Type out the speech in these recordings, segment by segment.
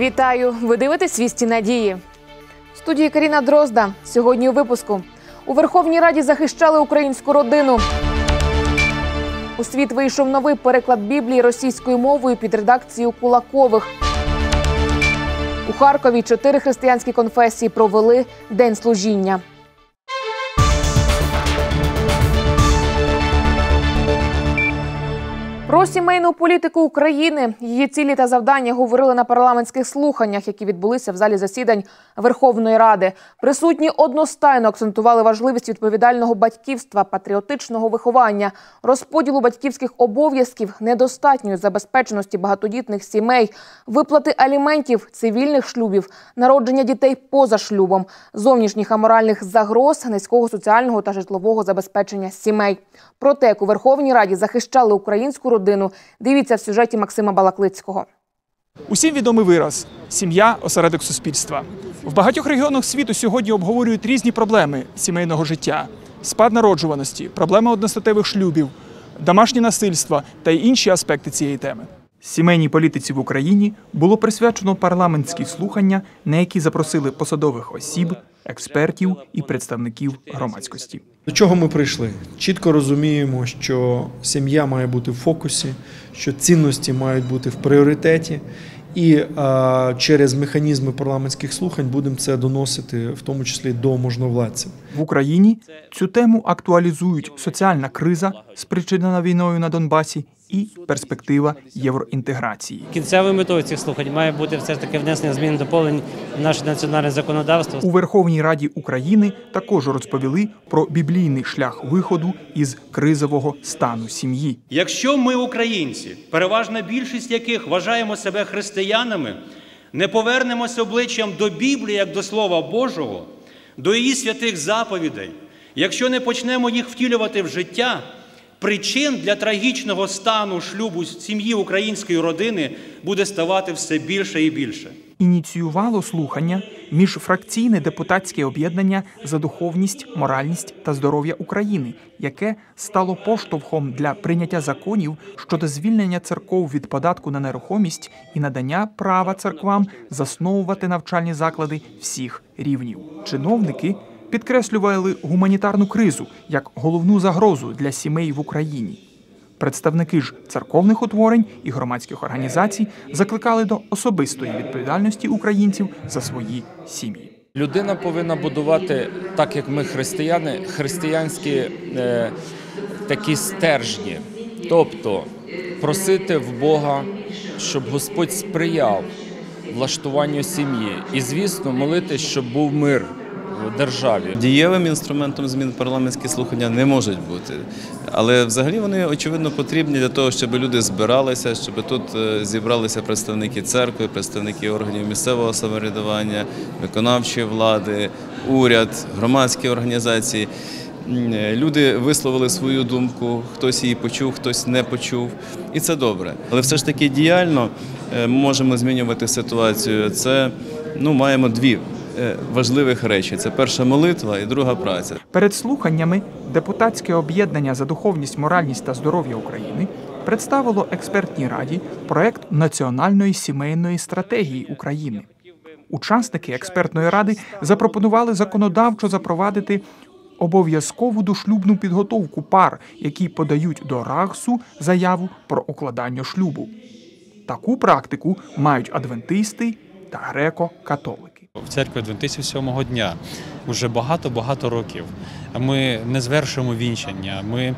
Вітаю! Ви дивитесь «Вісті надії. В студії Каріна Дрозда. Сьогодні у випуску у Верховній Раді захищали українську родину. У світ вийшов новий переклад Біблії російською мовою під редакцією Кулакових. У Харкові чотири християнські конфесії провели день служіння. Про сімейну політику України, її цілі та завдання говорили на парламентських слуханнях, які відбулися в залі засідань Верховної Ради. Присутні одностайно акцентували важливість відповідального батьківства, патріотичного виховання, розподілу батьківських обов'язків, недостатньої забезпеченості багатодітних сімей, виплати аліментів, цивільних шлюбів, народження дітей поза шлюбом, зовнішніх аморальних загроз, низького соціального та житлового забезпечення сімей. Про те, як у Верховній Раді захищали українську родину, дивіться в сюжеті Максима Балаклицького. Усім відомий вираз сім'я осередок суспільства. В багатьох регіонах світу сьогодні обговорюють різні проблеми сімейного життя: спад народжуваності, проблеми одностатевих шлюбів, домашнє насильство та інші аспекти цієї теми. Сімейній політиці в Україні було присвячено парламентські слухання, на які запросили посадових осіб, експертів і представників громадськості. До чого ми прийшли? Чітко розуміємо, що сім'я має бути в фокусі, що цінності мають бути в пріоритеті, і а, через механізми парламентських слухань будемо це доносити, в тому числі до можновладців. В Україні цю тему актуалізують соціальна криза, спричинена війною на Донбасі, і перспектива євроінтеграції. Кінцевою метою цих слухань має бути все ж таки внесення змін доповнень в наше національне законодавство. У Верховній Раді України також розповіли про біблійний шлях виходу із кризового стану сім'ї. Якщо ми, українці, переважна більшість яких вважаємо себе християнами, не повернемося обличчям до Біблії як до Слова Божого, до її святих заповідей, якщо не почнемо їх втілювати в життя, причин для трагічного стану шлюбу сім'ї української родини буде ставати все більше і більше. Ініціювало слухання міжфракційне депутатське об'єднання за духовність, моральність та здоров'я України, яке стало поштовхом для прийняття законів щодо звільнення церков від податку на нерухомість і надання права церквам засновувати навчальні заклади всіх рівнів. Чиновники підкреслювали гуманітарну кризу як головну загрозу для сімей в Україні. Представники ж церковних утворень і громадських організацій закликали до особистої відповідальності українців за свої сім'ї. Людина повинна будувати, так як ми християни, християнські е, такі стержні, тобто просити в Бога, щоб Господь сприяв влаштуванню сім'ї, і звісно, молитись, щоб був мир державі. Дієвим інструментом змін парламентські слухання не можуть бути, але взагалі вони очевидно потрібні для того, щоб люди збиралися, щоб тут е, зібралися представники церкви, представники органів місцевого самоврядування, виконавчої влади, уряд, громадські організації. Е, Люди висловили свою думку, хтось її почув, хтось не почув, і це добре. Але все ж таки діяльно е, ми можемо змінювати ситуацію. Це ну маємо дві важливих речі: це перша молитва і друга праця. Перед слуханнями депутатське об'єднання за духовність, моральність та здоров'я України представило експертній раді проект національної сімейної стратегії України. Учасники експертної ради запропонували законодавчо запровадити обов'язкову дошлюбну підготовку пар, які подають до РАГСу заяву про укладання шлюбу. Таку практику мають адвентисти та греко-католики. В церкві Адвентистів сьомого дня вже багато-багато років. Ми не звершуємо вінчання. Ми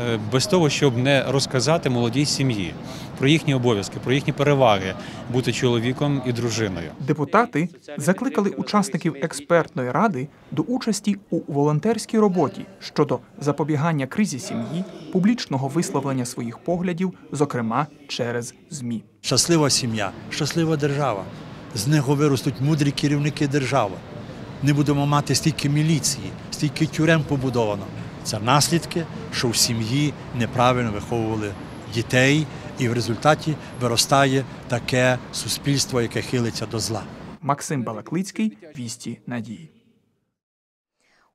е, без того, щоб не розказати молодій сім'ї про їхні обов'язки, про їхні переваги бути чоловіком і дружиною. Депутати закликали учасників експертної ради до участі у волонтерській роботі щодо запобігання кризі сім'ї, публічного висловлення своїх поглядів, зокрема через ЗМІ. Щаслива сім'я, щаслива держава. З нього виростуть мудрі керівники держави. Не будемо мати стільки міліції, стільки тюрем побудовано. Це наслідки, що в сім'ї неправильно виховували дітей, і в результаті виростає таке суспільство, яке хилиться до зла. Максим Балаклицький, вісті надії.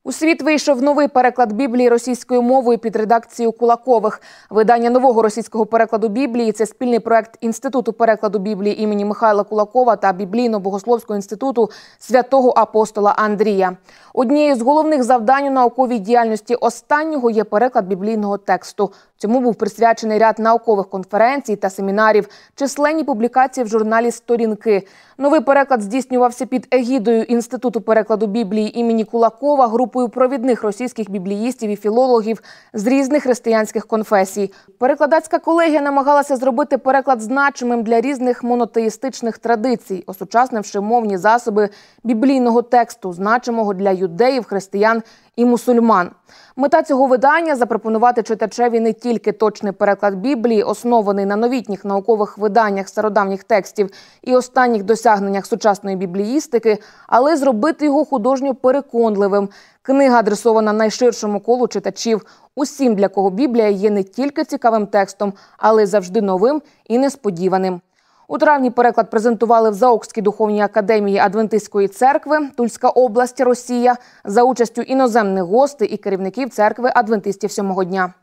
У світ вийшов новий переклад Біблії російською мовою під редакцією Кулакових. Видання нового російського перекладу Біблії це спільний проект Інституту перекладу Біблії імені Михайла Кулакова та Біблійно-богословського інституту святого апостола Андрія. Однією з головних завдань у науковій діяльності останнього є переклад біблійного тексту. Цьому був присвячений ряд наукових конференцій та семінарів, численні публікації в журналі Сторінки. Новий переклад здійснювався під егідою Інституту перекладу Біблії імені Кулакова групою провідних російських бібліїстів і філологів з різних християнських конфесій. Перекладацька колегія намагалася зробити переклад значимим для різних монотеїстичних традицій, осучаснивши мовні засоби біблійного тексту, значимого для юдеїв, християн і мусульман. Мета цього видання запропонувати читачеві не тільки точний переклад Біблії, оснований на новітніх наукових виданнях стародавніх текстів і останніх досягненнях сучасної бібліїстики, але зробити його художньо переконливим. Книга адресована найширшому колу читачів, усім, для кого Біблія є не тільки цікавим текстом, але завжди новим і несподіваним. У травні переклад презентували в Заокській духовній академії Адвентистської церкви Тульська область, Росія за участю іноземних гостей і керівників церкви адвентистів сьомого дня.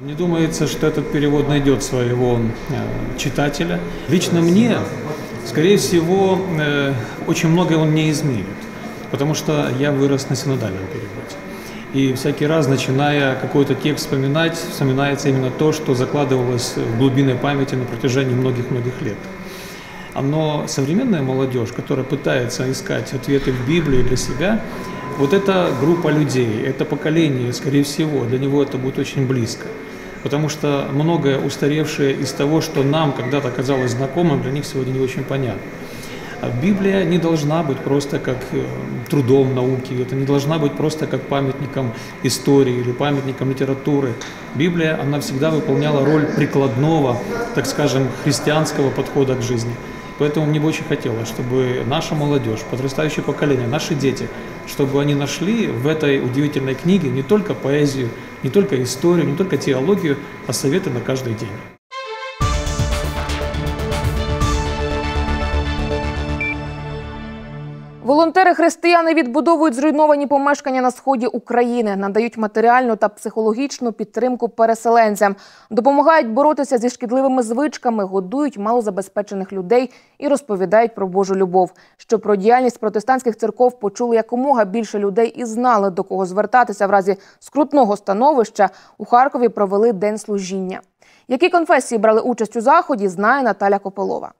Мне думается, что этот перевод найдет своего э, читателя. Лично мне, скорее всего, э, очень многое он не изменит, потому что я вырос на синодальном переводе. И всякий раз, начиная какой-то текст вспоминать, вспоминается именно то, что закладывалось в глубинной памяти на протяжении многих-многих лет. Но современная молодежь, которая пытается искать ответы в Библии для себя, вот эта группа людей, это поколение, скорее всего, для него это будет очень близко. Потому что многое устаревшее из того, что нам когда-то казалось знакомым, для них сегодня не очень понятно. А Библия не должна быть просто как э, трудом науки, это не должна быть просто как памятником истории или памятником литературы. Библия, она всегда выполняла роль прикладного, так скажем, христианского подхода к жизни. Поэтому мне бы очень хотелось, чтобы наша молодежь, подрастающее поколение, наши дети, чтобы они нашли в этой удивительной книге не только поэзию, не только историю, не только теологию, а советы на каждый день. Волонтери-християни відбудовують зруйновані помешкання на сході України, надають матеріальну та психологічну підтримку переселенцям, допомагають боротися зі шкідливими звичками, годують малозабезпечених людей і розповідають про Божу любов. Щоб про діяльність протестантських церков почули якомога більше людей і знали, до кого звертатися в разі скрутного становища. У Харкові провели день служіння. Які конфесії брали участь у заході, знає Наталя Копилова.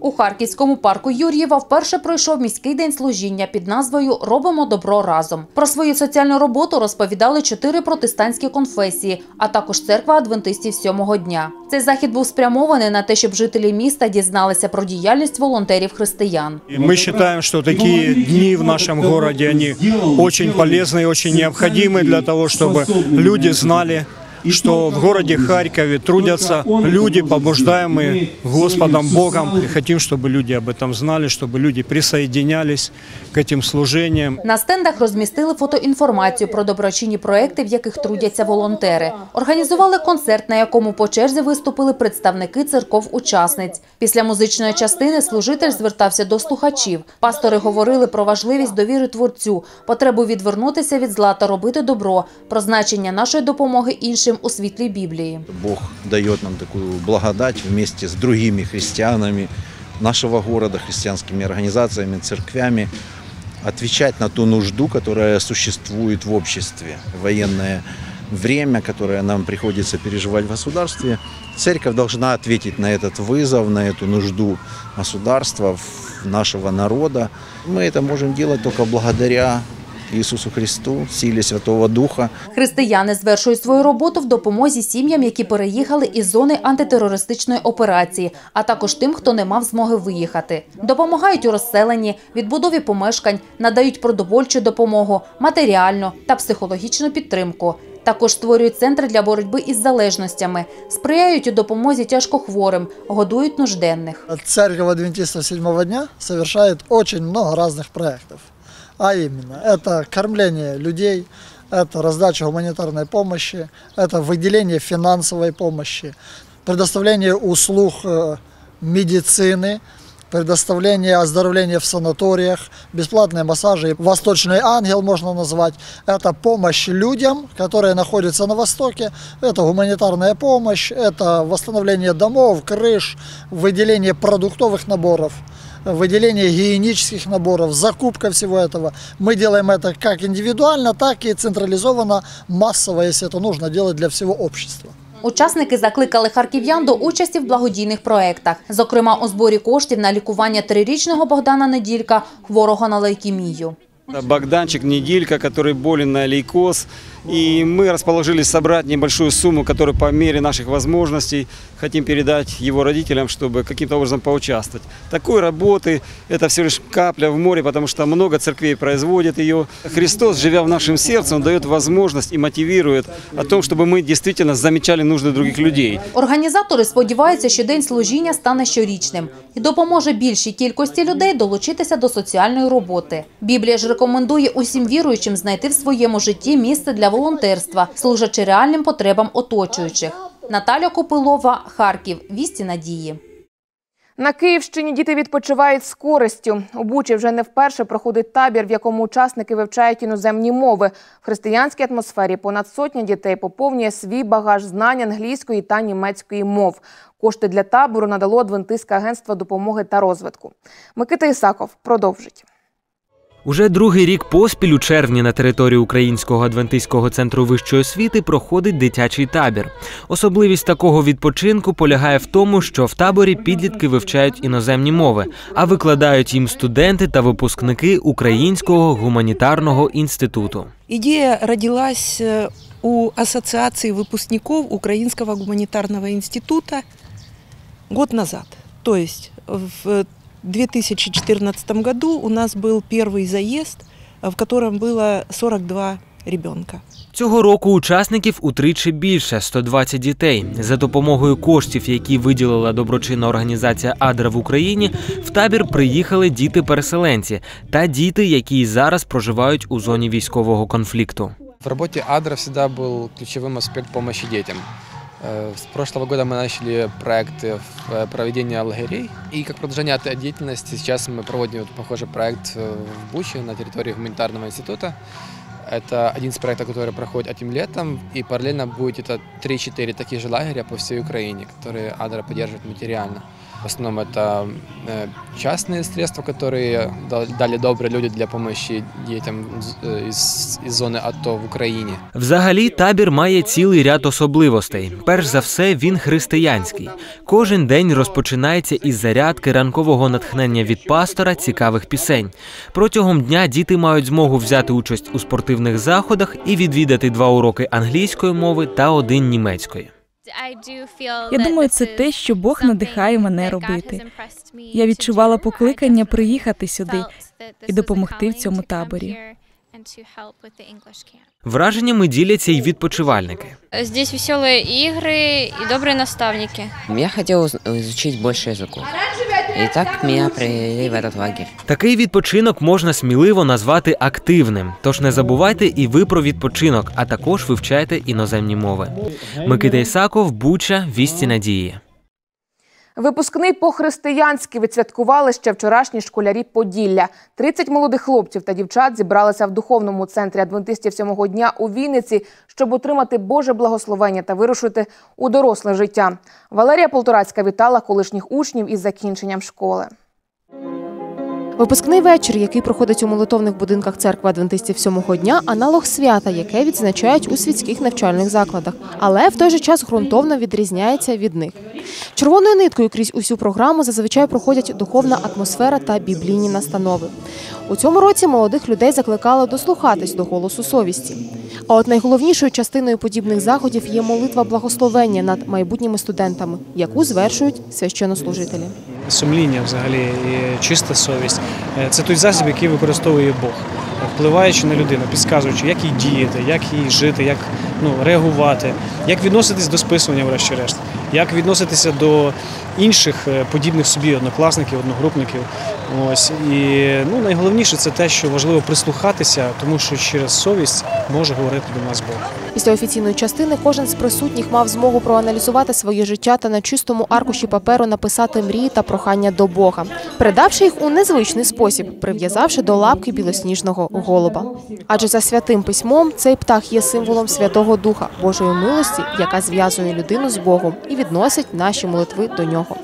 У Харківському парку Юр'єва вперше пройшов міський день служіння під назвою Робимо добро разом. Про свою соціальну роботу розповідали чотири протестантські конфесії, а також церква адвентистів сьомого дня. Цей захід був спрямований на те, щоб жителі міста дізналися про діяльність волонтерів-християн. Мы считаем, что такие дни в нашем городе, они очень полезны и очень необходимы для того, чтобы люди знали, что в городе Харькове трудятся люди, побуждаемые Господом Богом. И хотим, чтобы люди об этом знали, чтобы люди присоединялись к этим служениям. На стендах розмістили фотоінформацію про доброчинні проекти, в яких трудяться волонтери. Організували концерт, на якому по черзі виступили представники церков-учасниць. Після музичної частини служитель звертався до слухачів. Пастори говорили про важливість довіри творцю, потребу відвернутися від зла та робити добро, про значення нашої допомоги іншим у світлі Біблії. Бог дает нам такую благодать вместе с другими христианами нашего города, христианскими организациями, церквями, отвечать на ту нужду, которая существует в обществе. Военное время, которое нам приходится переживать в государстве, церковь должна ответить на этот вызов, на эту нужду государства, в- нашего народа. Мы это можем делать только благодаря Иисусу Христу, силе Святого Духа. Християни звершують свою роботу в допомозі сім'ям, які переїхали із зони антитерористичної операції, а також тим, хто не мав змоги виїхати. Допомагають у розселенні, відбудові помешкань, надають продовольчу допомогу, матеріальну та психологічну підтримку. Також створюють центри для боротьби із залежностями, сприяють у допомозі тяжкохворим, годують нужденних. Церковь адвентистов седьмого дня совершает очень много разных проектов. А именно, это кормление людей, это раздача гуманитарной помощи, это выделение финансовой помощи, предоставление услуг э, медицины, предоставление оздоровления в санаториях, бесплатные массажи, восточный ангел можно назвать. Это помощь людям, которые находятся на Востоке. Это гуманитарная помощь, это восстановление домов, крыш, выделение продуктовых наборов выделение гигиенических наборов, закупка всего этого. Мы делаем это как индивидуально, так и централизованно, массово, если это нужно делать для всего общества. Учасники закликали харків'ян до участі в благодійних проєктах, зокрема у зборі коштів на лікування трирічного Богдана Неділька, хворого на лейкемію. Богданчик Неделька, который болен на лейкоз. И мы расположились собрать небольшую сумму, которую по мере наших возможностей хотим передать его родителям, чтобы каким-то образом поучаствовать. Такой работы – это всего лишь капля в море, потому что много церквей производит ее. Христос, живя в нашем сердце, Он дает возможность и мотивирует о том, чтобы мы действительно замечали нужды других людей. Організатори сподіваються, що день служіння стане щорічним і допоможе більшій кількості людей долучитися до соціальної роботи. Біблія ж рекомендує усім віруючим знайти в своєму житті місце для волонтерства, служачи реальним потребам оточуючих. Наталя Копилова, Харків. Вісті надії. На Київщині діти відпочивають з користю. У Бучі вже не вперше проходить табір, в якому учасники вивчають іноземні мови. В християнській атмосфері понад сотня дітей поповнює свій багаж знань англійської та німецької мов. Кошти для табору надало Адвентистське агентство допомоги та розвитку. Микита Ісаков продовжить. Уже другий рік поспіль у червні на території Українського адвентистського центру вищої освіти проходить дитячий табір. Особливість такого відпочинку полягає в тому, що в таборі підлітки вивчають іноземні мови, а викладають їм студенти та випускники Українського гуманітарного інституту. Идея родилась э, у Ассоциации выпускников Украинского гуманитарного института год назад. То в 2014 году у нас был первый заезд, в котором было 42 ребенка. Цього року учасників утричі більше 120 дітей. За допомогою коштів, які виділила доброчинна організація Адра в Україні, в табір приїхали діти-переселенці та діти, які й зараз проживають у зоні військового конфлікту. В работе Адра всегда был ключевым аспект помощи детям. Э, С прошлого года мы начали проект в- э, проведения лагерей. И как продолжение этой деятельности сейчас мы проводим вот похожий проект э, в Буче на территории гуманитарного института. Это один из проектов, который проходит этим летом. И параллельно будет это 3-4 таких же лагеря по всей Украине, которые Адра поддерживает материально. В основном это э, частные средства, которые дал- дали добрые люди для помощи детям э, из, из зоны АТО в Украине. Взагалі, табір має цілий ряд особливостей. Перш за все, він християнський. Кожен день розпочинається із зарядки ранкового натхнення від пастора цікавих пісень. Протягом дня діти мають змогу взяти участь у спортивних заходах і відвідати два уроки англійської мови та один німецької. Я думаю, це те, що Бог надихає мене робити. Я відчувала покликання приїхати сюди і допомогти в цьому таборі. Враженнями діляться й відпочивальники. Здесь веселые игры и добрые наставники. Я хотел уз- изучить больше И так меня привели в лагерь. Такий відпочинок можна сміливо назвати активним. Тож не забувайте і ви про відпочинок, а також вивчайте іноземні мови. Микита Ісаков, Буча, Вісті Надії. Випускний по-християнськи відсвяткували ще вчорашні школярі Поділля. 30 молодих хлопців та дівчат зібралися в духовному центрі адвентистів сьомого дня у Вінниці, щоб отримати Боже благословення та вирушити у доросле життя. Валерія Полторацька вітала колишніх учнів із закінченням школи. Випускний вечір, який проходить у молитовних будинках церкви адвентистів сьомого дня, аналог свята, яке відзначають у світських навчальних закладах, але в той же час ґрунтовно відрізняється від них. Червоною ниткою крізь усю програму зазвичай проходять духовна атмосфера та біблійні настанови. У цьому році молодих людей закликали дослухатись до голосу совісті. А от найголовнішою частиною подібних заходів є молитва благословення над майбутніми студентами, яку звершують священнослужителі. Сумління взагалі і чиста совість. Е, Це той засіб, який використовує Бог. Впливаючи на людину, підказуючи, як їй діяти, як їй жити, як ну, реагувати, як відноситись до списування, врешті-решт, як відноситися до інших е, подібних собі однокласників, одногрупників. Ось і ну найголовніше це те, що важливо прислухатися, тому що через совість може говорити до нас Бог. Після офіційної частини кожен з присутніх мав змогу проаналізувати своє життя та на чистому аркуші паперу написати мрії та прохання до Бога, передавши їх у незвичний спосіб, прив'язавши до лапки білосніжного голуба. Адже за святим письмом цей птах є символом Святого Духа, Божої милості, яка зв'язує людину з Богом і відносить наші молитви до нього.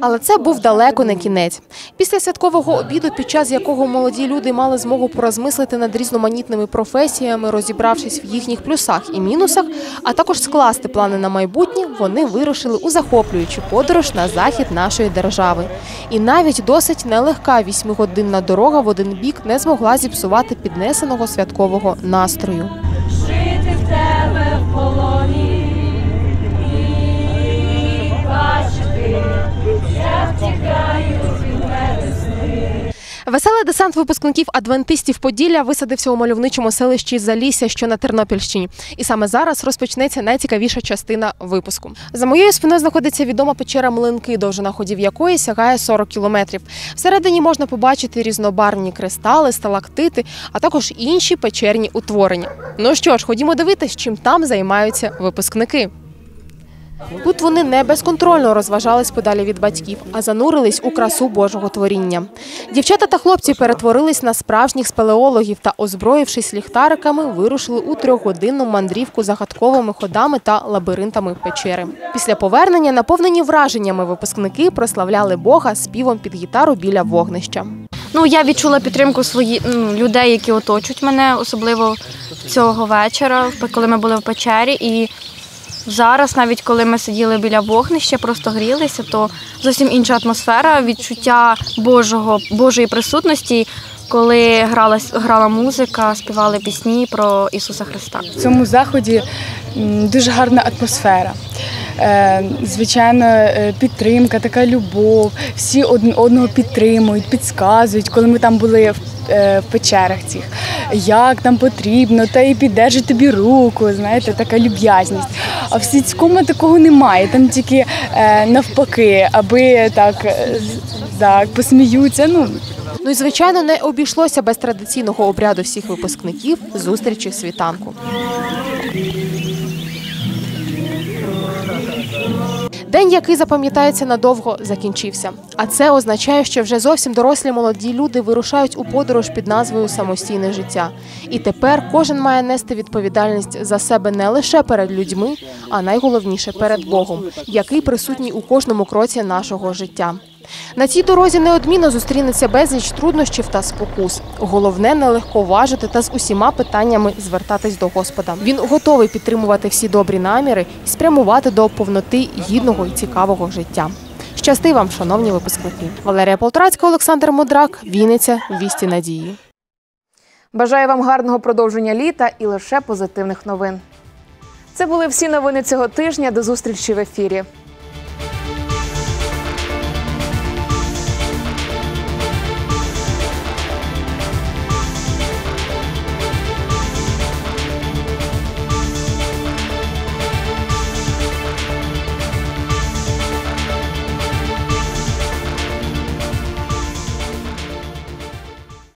Але це був далеко не кінець. Після святкового обіду, під час якого молоді люди мали змогу порозмислити над різноманітними професіями, розібравшись в їхніх плюсах і мінусах, а також скласти плани на майбутнє, вони вирушили у захоплюючу подорож на захід нашої держави. І навіть досить нелегка вісьмигодинна дорога в один бік не змогла зіпсувати піднесеного святкового настрою. Веселий десант випускників адвентистів Поділля висадився у мальовничому селищі Залісся, що на Тернопільщині. І саме зараз розпочнеться найцікавіша частина випуску. За моєю спиною знаходиться відома печера Млинки, довжина ходів якої сягає 40 кілометрів. Всередині можна побачити різнобарвні кристали, сталактити, а також інші печерні утворення. Ну що ж, ходімо дивитись, чим там займаються випускники. Тут вони не безконтрольно розважались подалі від батьків, а занурились у красу Божого творіння. Дівчата та хлопці перетворились на справжніх спелеологів та, озброївшись ліхтариками, вирушили у трьохгодинну мандрівку загадковими ходами та лабіринтами печери. Після повернення, наповнені враженнями, випускники прославляли Бога співом під гітару біля вогнища. Ну, я відчула підтримку свої, ну, людей, які оточують мене, особливо цього вечора, коли ми були в печері. І зараз, навіть коли ми сиділи біля вогнища, просто грілися, то зовсім інша атмосфера, відчуття Божого, Божої присутності, коли грала, грала музика, співали пісні про Ісуса Христа. В цьому заході дуже гарна атмосфера. Е, Звичайно, е, підтримка, така любов. Всі одного підтримують, підказують, коли ми там були в, е, печерах цих, як нам потрібно, та і піддержить тобі руку, знаєте, така люб'язність. А в сільському такого немає. Там тільки е, навпаки, аби так, е, так посміються. Ну Ну і звичайно не обійшлося без традиційного обряду всіх випускників зустрічі світанку. День, який запам'ятається надовго, закінчився. А це означає, що вже зовсім дорослі молоді люди вирушають у подорож під назвою Самостійне життя. І тепер кожен має нести відповідальність за себе не лише перед людьми, а найголовніше перед Богом, який присутній у кожному кроці нашого життя. На цій дорозі неодмінно зустрінеться безліч труднощів та спокус. Головне не легковажити та з усіма питаннями звертатись до Господа. Він готовий підтримувати всі добрі наміри і спрямувати до повноти гідного і цікавого життя. Щасти вам, шановні випускники. Валерія Полторацька, Олександр Модрак, Вінниця, Вісті надії. Бажаю вам гарного продовження літа і лише позитивних новин. Це були всі новини цього тижня. До зустрічі в ефірі.